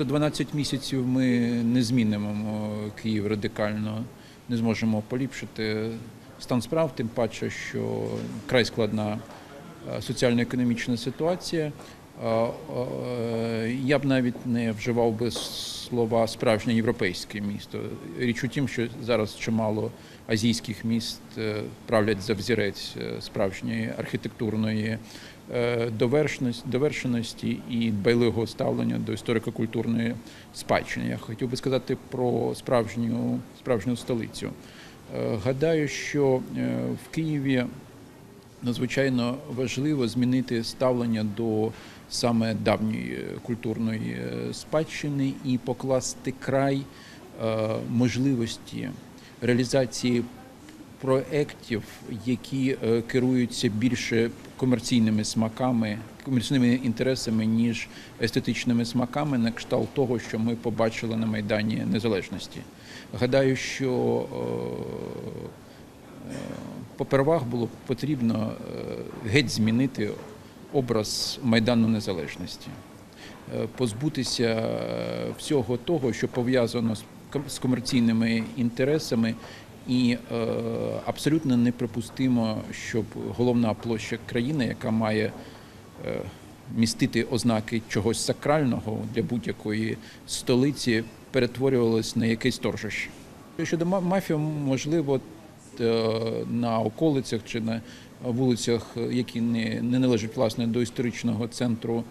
За 12 місяців ми не змінимо Київ радикально, не зможемо поліпшити стан справ, тим паче, що край складна е, соціально-економічна ситуація. Е, е, Я б навіть не вживав би слова справжнє європейське місто. Річ у тім, що зараз чимало азійських міст е, правлять за взірець е, справжньої архітектурної е, довершеності, і дбайливого ставлення до історико-культурної спадщини. Я хотів би сказати про справжню, справжню столицю. Гадаю, що в Києві надзвичайно важливо змінити ставлення до саме давньої культурної спадщини і покласти край можливості реалізації проєктів, які е, керуються більше комерційними смаками, комерційними інтересами, ніж естетичними смаками, на кшталт того, що ми побачили на Майдані Незалежності. Гадаю, що е, попервах було потрібно е, геть змінити образ Майдану Незалежності, Е, позбутися е, всього того, що пов'язано з з комерційними інтересами, і е, абсолютно неприпустимо, щоб головна площа країни, яка має е, містити ознаки чогось сакрального для будь-якої столиці, перетворювалась на якесь торжище. Щодо ма- мафії, можливо, е, на околицях чи на вулицях, які не, належать власне до історичного центру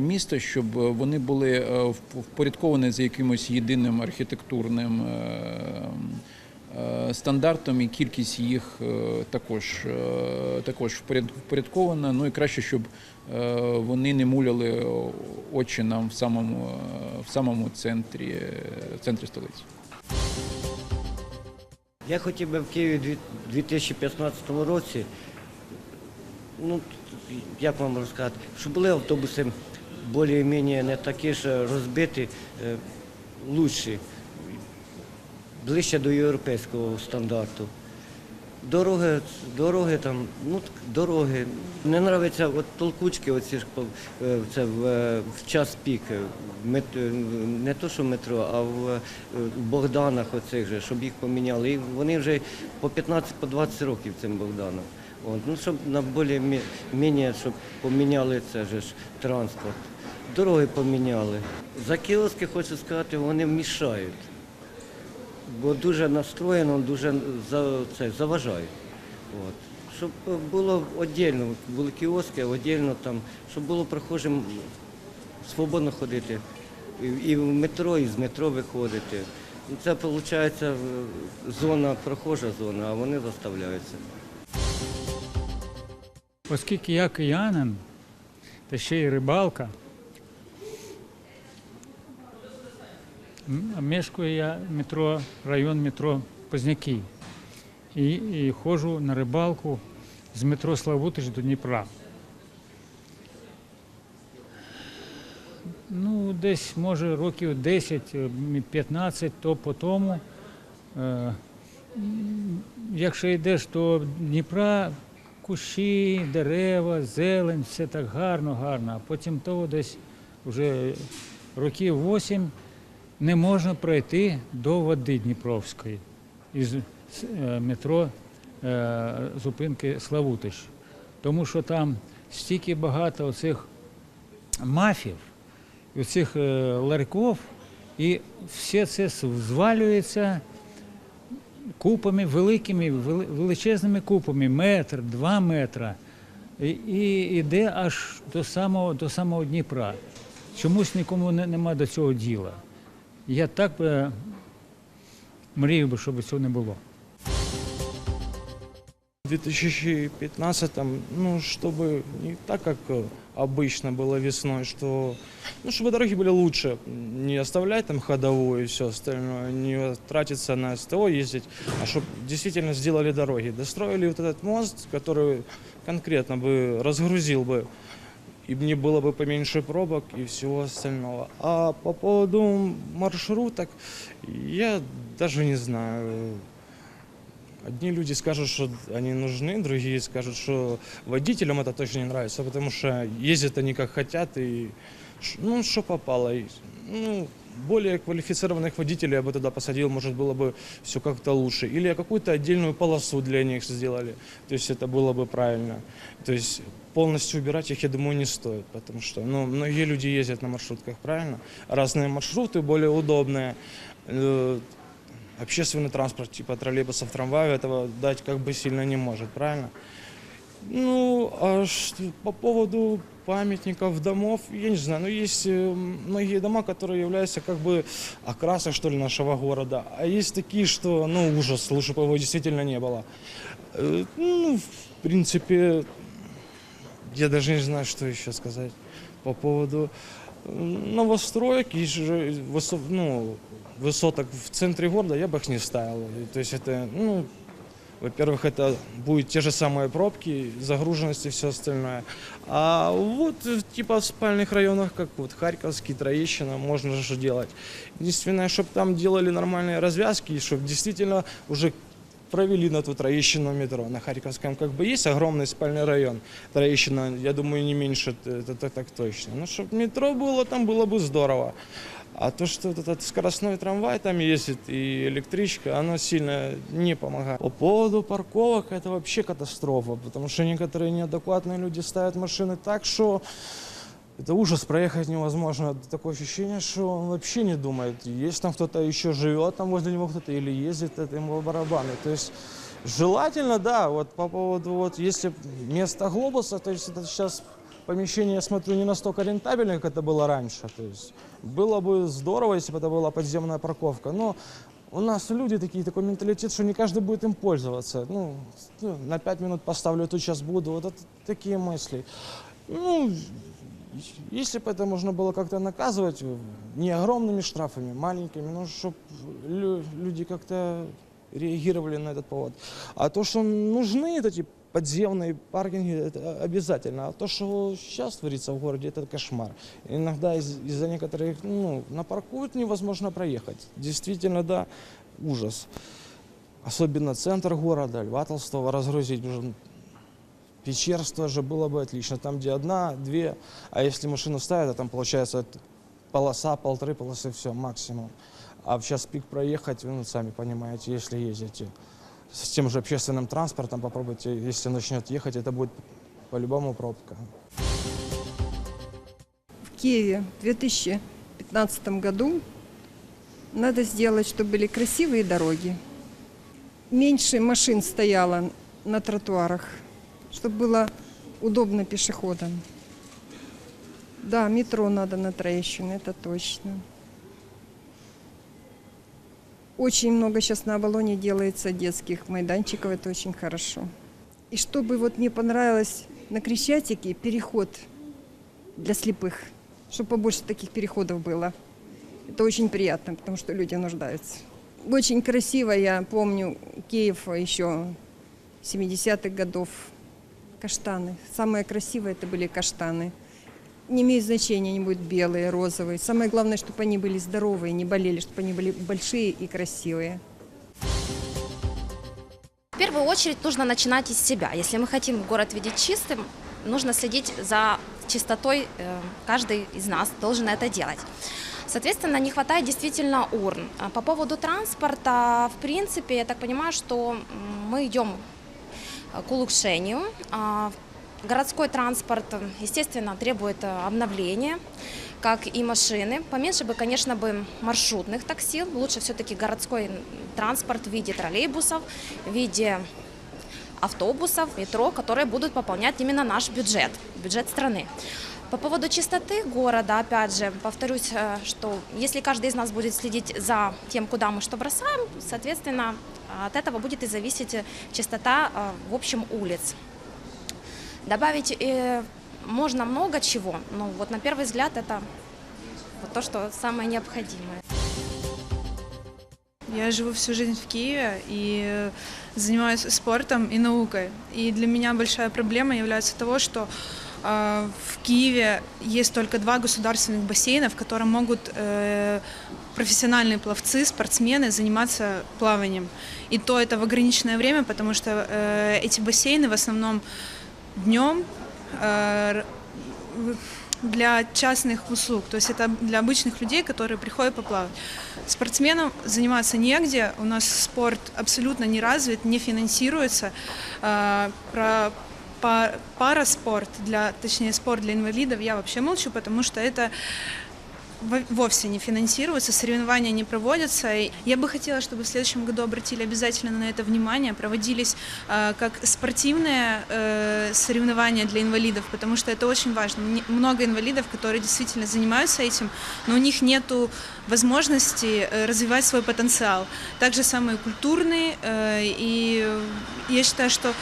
міста, щоб вони були е, впорядковані за якимось єдиним архітектурним е, е, стандартом, і кількість їх е, також, е, також впорядкована. Ну і краще, щоб е, вони не муляли очі нам в самому, е, в самому центрі, е, в центрі столиці. Я хотів би в Києві дві- 2015 році, ну як вам розказати, щоб були автобуси більш-менш не такі ж розбиті, е, лучші, ближче до європейського стандарту. Дороги, дороги там, ну дороги. Не подобається от толкучки, оці ж е, це в, е, в час пік. мет, не то, що метро, а в в Богданах оцих же, щоб їх поміняли. І вони вже по 15 по 20 років цим Богданам. От, ну, щоб на більш менш, щоб поміняли це ж транспорт. Дороги поміняли. За кіоски хочу сказати, вони мішають бо дуже настроєно, дуже за, це, заважають. От. Щоб було віддільно, були кіоски, віддільно там, щоб було прохожим свободно ходити. І, в метро, і з метро виходити. Це виходить зона, прохожа зона, а вони заставляються. Оскільки я киянин, та ще й рибалка, мешкаю я метро, район метро Позняки. І, і ходжу на рибалку з метро Славутич до Дніпра. Ну, десь, може, років 10-15, то по тому. Е, якщо йдеш до Дніпра, кущі, дерева, зелень, все так гарно, гарно. А потім того десь вже років 8 не можна пройти до води Дніпровської із е, метро е, зупинки Славутич. Тому що там стільки багато оцих мафів, оцих е, ларьків, і все це звалюється купами великими, величезними купами, метр, два метра, і, і йде аж до самого, до самого Дніпра. Чомусь нікому не, нема до цього діла. Я так би мрію би, щоб цього не було. В 2015, ну, чтобы не так, как э, обычно было весной, что, ну, чтобы дороги были лучше, не оставлять там ходовую и все остальное, не тратиться на СТО ездить, а чтобы действительно сделали дороги, достроили вот этот мост, который конкретно бы разгрузил бы, и мне было бы поменьше пробок и всего остального. А по поводу маршруток, я даже не знаю. Одни люди скажут, что они нужны, другие скажут, что водителям это точно не нравится, потому что ездят они как хотят, и Ну, что попало. И, Ну, более квалифицированных водителей я бы туда посадил, может, было бы все как-то лучше. Или какую-то отдельную полосу для них сделали. То есть это было бы правильно. То есть полностью убирать их, я думаю, не стоит, потому что ну, многие люди ездят на маршрутках, правильно? Разные маршруты более удобные. Общественный транспорт, типа троллейбусов, трамваев, этого дать как бы сильно не может, правильно? Ну, а что, по поводу памятников, домов, я не знаю, но есть э, многие дома, которые являются как бы окрасой, что ли, нашего города, а есть такие, что, ну, ужас, лучше бы его действительно не было. Э, Ну, в принципе, я даже не знаю, что еще сказать по поводу новостроек и же высо- ну, высоток в центре города я бы их не ставил. То есть это, ну, во-первых, это будут те же самые пробки, загруженность и все остальное. А вот э, типа в спальных районах, как вот Харьковский, Троещина, можно же делать. Единственное, чтобы там делали нормальные развязки, и чтобы действительно уже провели на ту Троещину метро. На Харьковском как бы есть огромный спальный район. Троещина, я думаю, не меньше, это, это так точно. Но чтобы метро было, там было бы здорово. А то, что этот скоростной трамвай там ездит и электричка, оно сильно не помогает. По поводу парковок это вообще катастрофа, потому что некоторые неадекватные люди ставят машины так, что это ужас, проехать невозможно. Такое ощущение, что он вообще не думает, есть там кто-то еще живет, там возле него кто-то или ездит, это ему барабаны. То есть желательно, да, вот по поводу, вот если место глобуса, то есть это сейчас помещение, я смотрю, не настолько рентабельное, как это было раньше. То есть было бы здорово, если бы это была подземная парковка. Но у нас люди такие, такой менталитет, что не каждый будет им пользоваться. Ну, на пять минут поставлю, тут сейчас буду. Вот это такие мысли. Ну, если бы это можно было как-то наказывать, э, не огромными штрафами, маленькими, но чтобы люди как-то реагировали на этот повод. А то, что нужны эти подземные паркинги, это обязательно. А то, что сейчас творится в городе, это кошмар. Иногда из- из-за некоторых, ну, напаркуют, невозможно проехать. Действительно, да, ужас. Особенно центр города, Льва Толстого разгрузить уже Печерство же было бы отлично. Там, где одна, две, а если машину ставят, а там получается полоса, полторы полосы, все, максимум. А в час пик проехать, вы ну, сами понимаете, если ездите с тем же общественным транспортом, попробуйте, если начнет ехать, это будет по-любому пробка. в Киеве в 2015 году надо сделать, чтобы были красивые дороги. Меньше машин стояло на тротуарах, чтобы было удобно пешеходам. Да, метро надо на Троещину, это точно. Очень много сейчас на Оболоне делается детских майданчиков, это очень хорошо. И чтобы вот мне понравилось на Крещатике переход для слепых, чтобы побольше таких переходов было. Это очень приятно, потому что люди нуждаются. Очень красиво, я помню, Киев еще 70-х годов. Каштаны. Самые красивые это были каштаны. Не имеет значения, они будут белые, розовые. Самое главное, чтобы они были здоровые, не болели, чтобы они были большие и красивые. В первую очередь нужно начинать из себя. Если мы хотим город видеть чистым, нужно следить за чистотой. э, Каждый из нас должен это делать. Соответственно, не хватает действительно урн. По поводу транспорта, в принципе, я так понимаю, что мы идем к улучшению. А, Городской транспорт, э, естественно, требует э, обновления, как и машины. Поменьше бы, конечно, бы маршрутных такси. Лучше все-таки городской транспорт в виде троллейбусов, в виде автобусов, метро, которые будут пополнять именно наш бюджет, бюджет страны. По поводу чистоты города, опять же, повторюсь, э, что если каждый из нас будет следить за тем, куда мы что бросаем, соответственно, от этого будет и зависеть э, чистота э, в общем улиц. Добавить э, можно много чего, но вот на первый взгляд это вот то, что самое необходимое. Я живу всю жизнь в Киеве и занимаюсь спортом и наукой. И для меня большая проблема является того, что в Киеве есть только два государственных бассейна, в котором могут э, профессиональные пловцы, спортсмены заниматься плаванием. И то это в ограниченное время, потому что э, эти бассейны в основном днем э, для частных услуг, то есть это для обычных людей, которые приходят поплавать. Спортсменам заниматься негде, у нас спорт абсолютно не развит, не финансируется. А, Про параспорт, для, точнее спорт для инвалидов я вообще молчу, потому что это во- вовсе не финансируется, соревнования не проводятся. И я бы хотела, чтобы в следующем году обратили обязательно на это внимание, проводились э, как спортивные э, соревнования для инвалидов, потому что это очень важно. Много инвалидов, которые действительно занимаются этим, но у них нет возможности э, развивать свой потенциал. Также самые культурные, э, и я считаю, что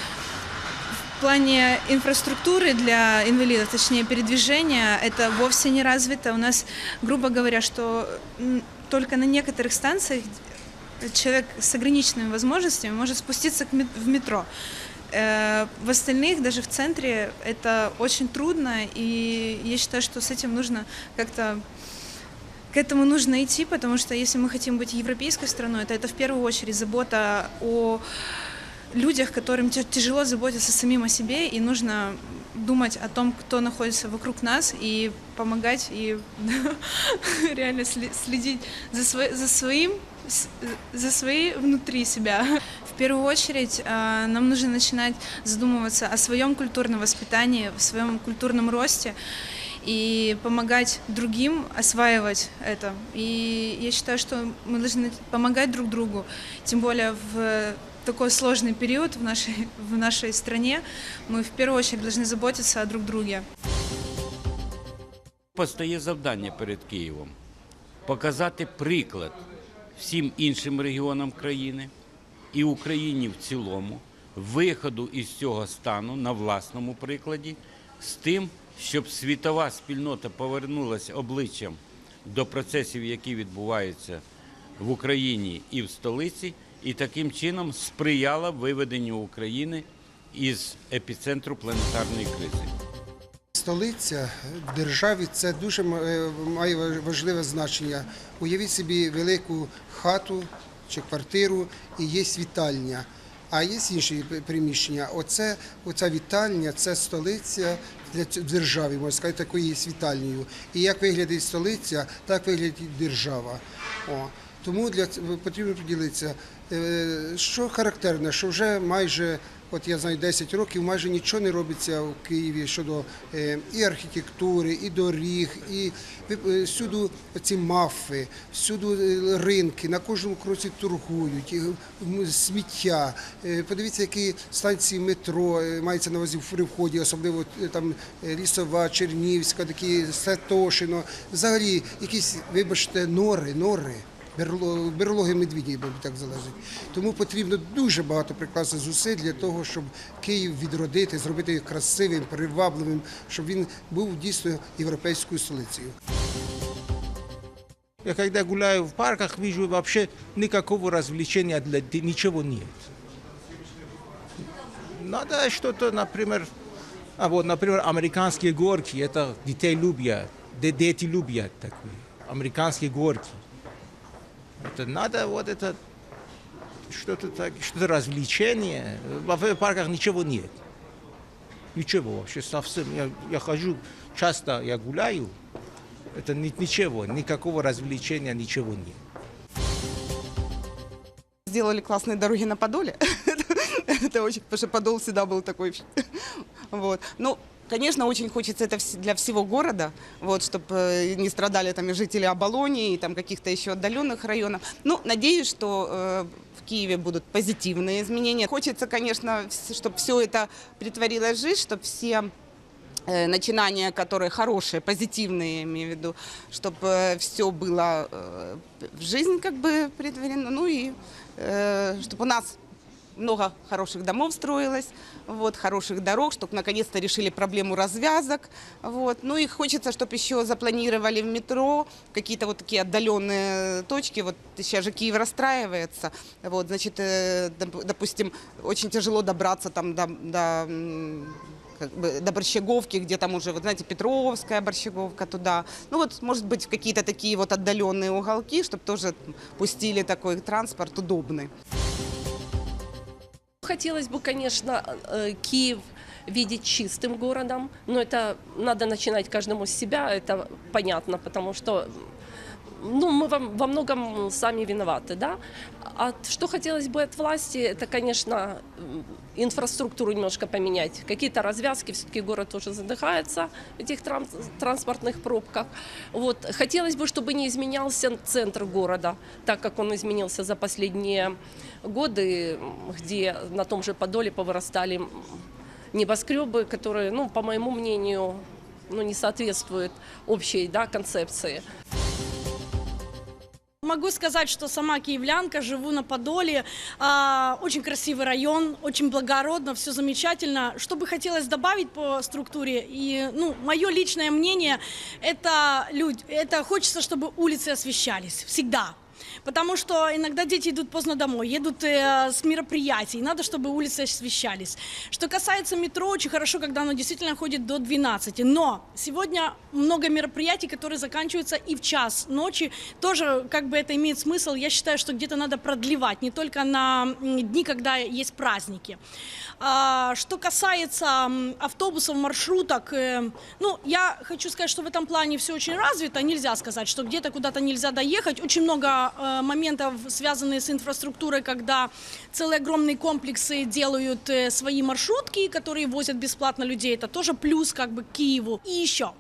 в плане инфраструктуры для инвалидов, точнее передвижения, это вовсе не развито. У нас, грубо говоря, что только на некоторых станциях человек с ограниченными возможностями может спуститься в метро. Э, В остальных, даже в центре, это очень трудно, и я считаю, что с этим нужно как-то к этому нужно идти, потому что если мы хотим быть европейской страной, то это в первую очередь забота о людях, которым тя- тяжело заботиться самим о себе, и нужно думать о том, кто находится вокруг нас, и помогать, и реально следить за, сво- за своим, за своей внутри себя. В первую очередь а, нам нужно начинать задумываться о своем культурном воспитании, в своем культурном росте и помогать другим осваивать это. И я считаю, что мы должны помогать друг другу, тем более в такой сложный период в нашей, в нашей стране. Мы в первую очередь должны заботиться о друг друге. Постає завдання перед Києвом показати приклад всім іншим регіонам країни і Україні в цілому виходу із цього стану на власному прикладі з тим, щоб світова спільнота повернулася обличчям до процесів, які відбуваються в Україні і в столиці, і таким чином сприяла виведенню України із епіцентру планетарної кризи. Столиця в державі це дуже е, має важливе значення. Уявіть собі велику хату чи квартиру і є вітальня. А є інші приміщення. Оце оця вітальня, це столиця для держави, можна сказати, такою є вітальнею. І як виглядить столиця, так виглядить держава. О. Тому для потрібно поділитися. Е, Що характерне, що вже майже, от я знаю, 10 років майже нічого не робиться в Києві щодо е, і архітектури, і доріг, і е, всюди ці мафи, всюди е, ринки, на кожному кроці торгують, сміття. Подивіться, які станції метро мається на увазі при вході, особливо там Лісова, Чернівська, такі Святошино. Взагалі, якісь, вибачте, нори, нори. Берло- Берлоги медвідів, мабуть, так залежить. Тому потрібно дуже багато прикласти зусиль для того, щоб Київ відродити, зробити його красивим, привабливим, щоб він був дійсно європейською столицею. Я когда гуляю в парках, вижу вообще никакого развлечения для ничего нет. Надо что-то, например, а вот, например, американские горки, это детей любят, де- дети любят такие, американские горки. Это надо вот это что-то так, что-то развлечение. В парках ничего нет. Ничего вообще совсем. Я, я хожу часто, я гуляю, это ни- ничего, никакого развлечения, ничего нет. Сделали классные дороги на Подоле. Это очень, потому что Подол всегда был такой. Вот. Ну, конечно, очень хочется это для всего города, вот, чтобы не страдали там и жители Оболонии, и там каких-то еще отдаленных районов. Ну, надеюсь, что э, в Киеве будут позитивные изменения. Хочется, конечно, чтобы все это притворилось в жизнь, чтобы все э, начинания, которые хорошие, позитивные, я имею в виду, чтобы все было э, в жизнь как бы притворено, ну и чтобы у нас много хороших домов строилось, вот, хороших дорог, чтобы наконец-то решили проблему развязок. Вот. Ну и хочется, чтобы еще запланировали в метро какие-то вот такие отдаленные точки. Вот сейчас же Киев расстраивается. Вот, значит, э, доп- допустим, очень тяжело добраться там до, до как бы до Борщеговки, где там уже, вот знаете, Петровская Борщеговка туда. Ну вот, может быть, какие-то такие вот отдаленные уголки, чтобы тоже пустили такой транспорт удобный. Хотелось бы, конечно, э, Киев видеть чистым городом, но это надо начинать каждому с себя, это понятно, потому что ну, мы во, во многом сами виноваты, да. А что хотелось бы от власти, это, конечно, инфраструктуру немножко поменять. Какие-то развязки, все-таки город уже задыхается в этих транс- транспортных пробках. Вот. Хотелось бы, чтобы не изменялся центр города, так как он изменился за последние годы, где на том же Подоле повырастали небоскребы, которые, ну, по моему мнению, ну, не соответствуют общей да, концепции. Могу сказать, что сама киевлянка, живу на Подоле, а, очень красивый район, очень благородно, все замечательно. Что бы хотелось добавить по структуре, и, ну, мое личное мнение, это, люди, это хочется, чтобы улицы освещались всегда. Потому что иногда дети идут поздно домой, едут э, с мероприятий, надо, чтобы улицы освещались. Что касается метро, очень хорошо, когда оно действительно ходит до 12. Но сегодня много мероприятий, которые заканчиваются и в час ночи. Тоже как бы это имеет смысл. Я считаю, что где-то надо продлевать, не только на дни, когда есть праздники. А, что касается автобусов, маршруток, э, ну, я хочу сказать, что в этом плане все очень развито. Нельзя сказать, что где-то куда-то нельзя доехать. Очень много э, моментов, связанных с инфраструктурой, когда целые огромные комплексы делают э, свои маршрутки, которые возят бесплатно людей. Это тоже плюс как бы к Киеву. И еще,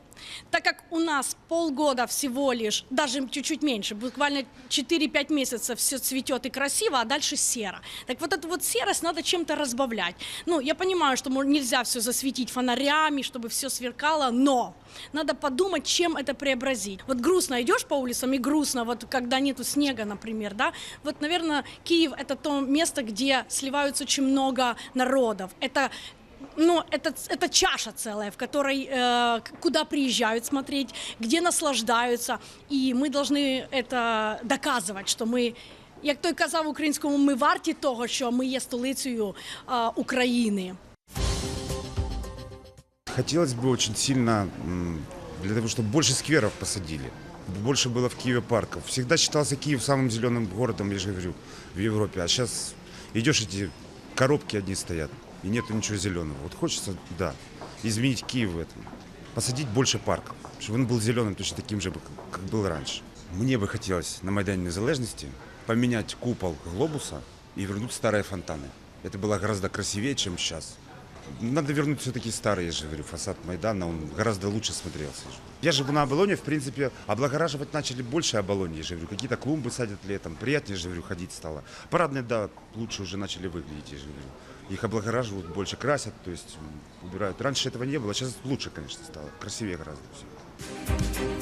так как у нас полгода всего лишь, даже чуть-чуть меньше, буквально 4-5 месяцев все цветет и красиво, а дальше серо. Так вот эту вот серость надо чем-то разбавлять. Ну, я понимаю, что нельзя все засветить фонарями, чтобы все сверкало, но надо подумать, чем это преобразить. Вот грустно идешь по улицам и грустно, вот когда нету снега, например, да. Вот, наверное, Киев это то место, где сливаются очень много народов. Это ну, это, это чаша целая, в которой э, к- куда приезжают смотреть, где наслаждаются. І ми повинні це доказувати, що ми, як той казав в українському, ми варті того, що ми є столицею е, України. Хотелось бы очень сильно м, для того, чтобы больше скверов посадили. Больше было в Киеве парков. Всегда считался Киев самым зеленым городом, я же говорю, в Европе. А сейчас идешь, эти коробки одни стоят, и нету ничего зеленого. Вот хочется, да, изменить Киев в этом. Посадить больше парков, чтобы он был зеленым точно таким же, как был раньше. Мне бы хотелось на Майдане Незалежности поменять купол глобуса и вернуть старые фонтаны. Это было гораздо красивее, чем сейчас. Надо вернуть все-таки старый, я же говорю, фасад Майдана, он гораздо лучше смотрелся. Я живу на Оболоне, в принципе, облагораживать начали больше Оболони, я же говорю, какие-то клумбы садят летом, приятнее, я же говорю, ходить стало. Парадные, да, лучше уже начали выглядеть, я же говорю их облагораживают, больше красят, то есть убирают. Раньше этого не было, а сейчас лучше, конечно, стало, красивее гораздо все.